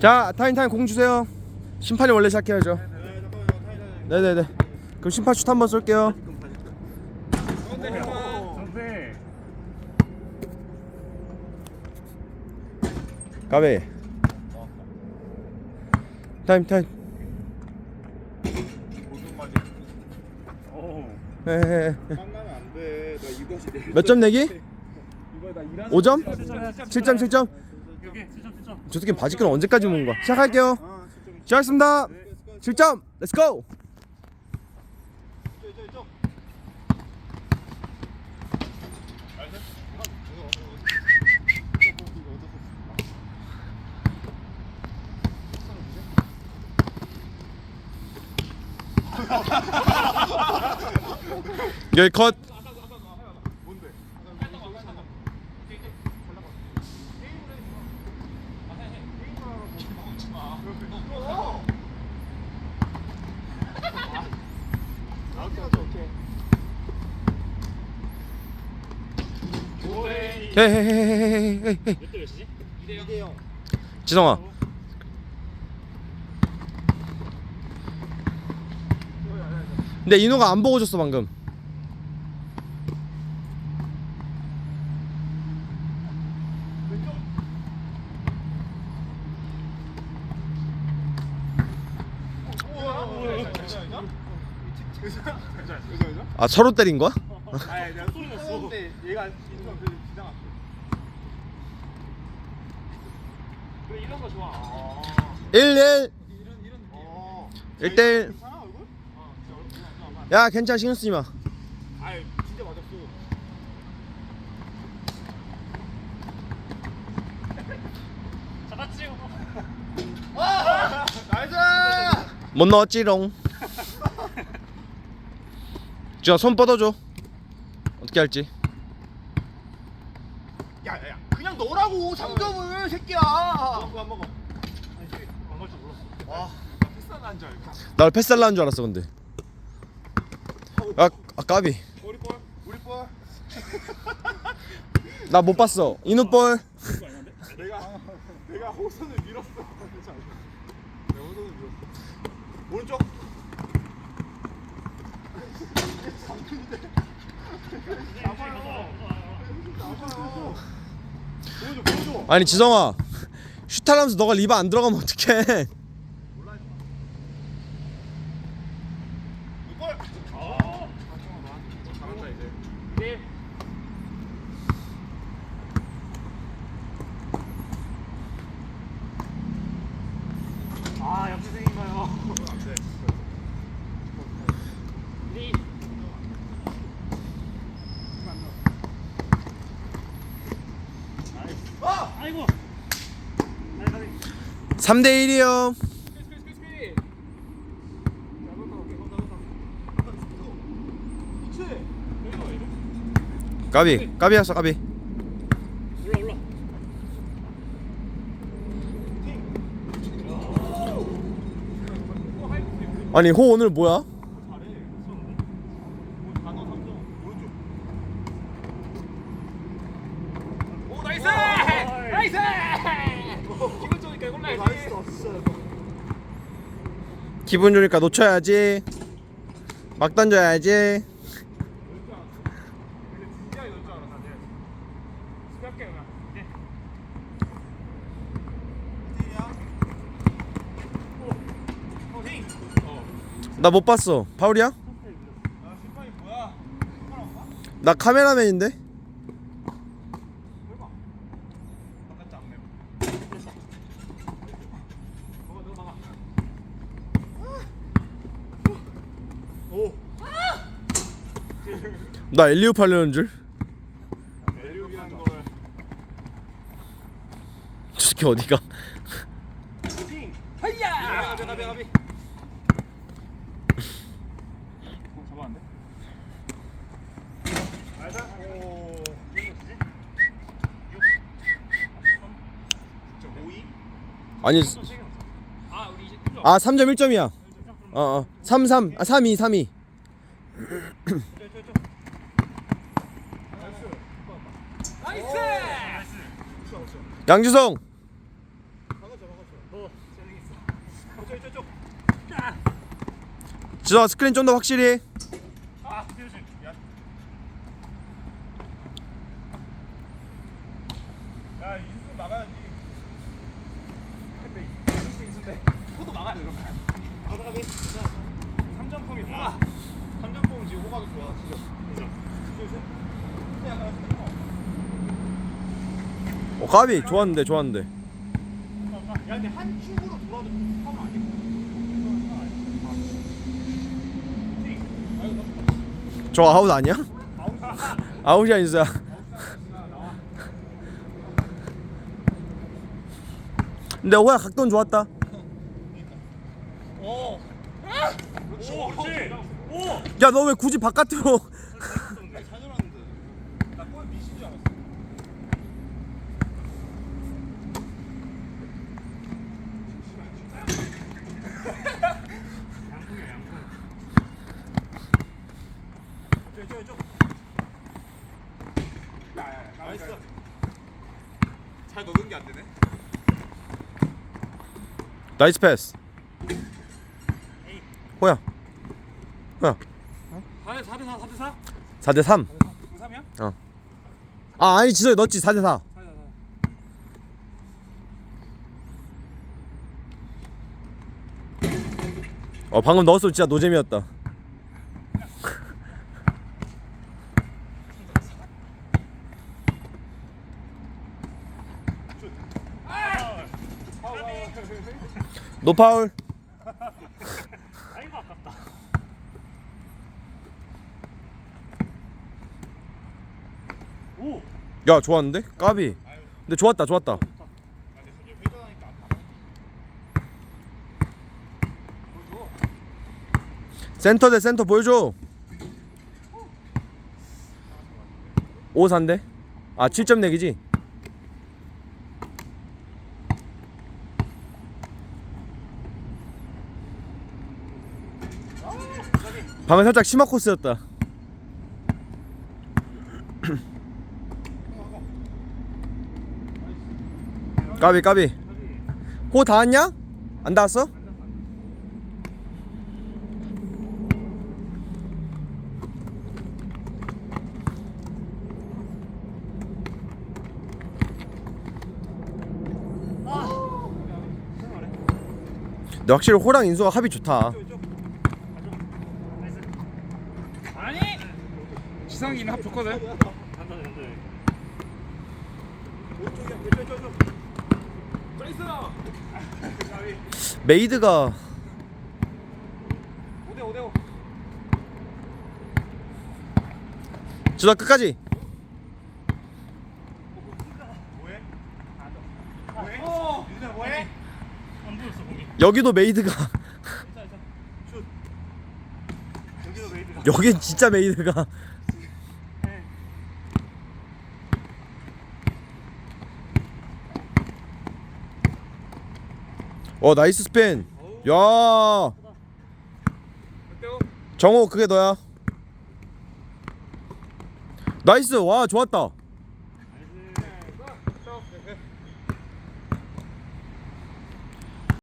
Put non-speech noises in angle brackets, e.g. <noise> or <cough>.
자 타임 타임 공 주세요 심판이 원래 시작해야죠 네네네 그럼 심판 슛 한번 쏠게요 까베 타임 타임 오 헤헤헤. 깜나면 안 돼. 나 이것이 내. 몇점 내기? 이거 나 일하는. 5점? 7점 7점? 여기 7점 7점 저 새끼 바지끈 언제까지 모은 거야 시작할게요 아. 시작하겠습니다 7점 렛츠고. 여기 컷 지성아. 근데 인호가 안 보고 줬어 방금 아 서로 때린 거야? 아, 내가 소리 났는데 얘가 인성 그 지나갔어. 그래 이런 거 좋아 아. 1-1 어. 1대1 이상한 얼굴? 야 괜찮아 신경 쓰지 마 아, 진짜 맞았어. 잡았지 나이스! 못 넣었지롱 지금 손 뻗어줘 어떻게 할지 야, 야, 야. 그냥 넣으라고 장점을 새끼야. 그거 안 먹어. 안갈줄 몰랐어 와, 패스한 한줄 알고. 날 패스할라 한줄 알았어 근데 아, 아 까비 우리 볼, 우리 볼. <laughs> 나 못 봤어 인호볼 내가 내가 호선을 밀었어. <laughs> 내가 호선을 밀었어. 오른쪽. 나가요. 보여줘, 보여줘. 아니 지성아. <laughs> 슈타하면서 너가 리바 안 들어가면 어떡해 이걸. 아 잘한다 이제. 네. 아 역시생인가요? 네. 아! 아이고. 아이 가비. 3대 1이요 까비 까비였어 까비 올라 올라. 아니 호 오늘 뭐야? 오 나이스! 나이스! 기분 좋으니까 이걸 나이스. 기분 좋으니까 놓쳐야지 막 던져야지. 나 못 봤어 파울이야? 나 카메라맨인데 바깥지 안 매워. 너가 너가 막아. 오. 나 엘리오프 하려는 줄? 저 새끼 어디가? 아니 아 우리 이제 아 3점 1점이야 어 어. 3 3 아 3 2 3 2 나이스! 양주성. 지성아 스크린 좀 더 확실히 막아야지 근데 이승 이승인데 코도 막아야 돼 그러면 가다가게 3점 폼이 좋아. 3점 폼은 지금 호각이 좋아 진짜. 어 까비. 좋았는데 좋았는데. 야 근데 한 축으로 돌아도 하면 아니고 저 아웃 아니야? 아웃이야. 인수야 근데 호야 각도는 좋았다 오 그렇지 오 야 너 왜 굳이 바깥으로? 나골 미신 줄 알았어 나이스 잘 넣는 게 안 되네 나이스. 패스 호야 호야 4대 4대 4 4대 4? 4대 3 3이야? 아 아니 지성이 넣었지 4대 4 4대 4 어 방금 넣었으면 진짜 노잼이었다. 노파울 아이고 아깝다 오 야 좋았는데? 까비 근데 좋았다 좋았다 센터 대 센터 보여줘 5 4인데? 아 7점 내기지? 방금 살짝 심화 코스였다 까비 까비. 호 닿았냐? 안 닿았어? 근데 확실히 호랑 인수가 합이 좋다. 아니 지성이는 합 좋거든 메이드가 5대 5대 5 주다 끝까지. 여기도 메이드가. 여긴 진짜 메이드가 어 나이스 스핀. 야? 정호 그게 너야? 나이스. 와 좋았다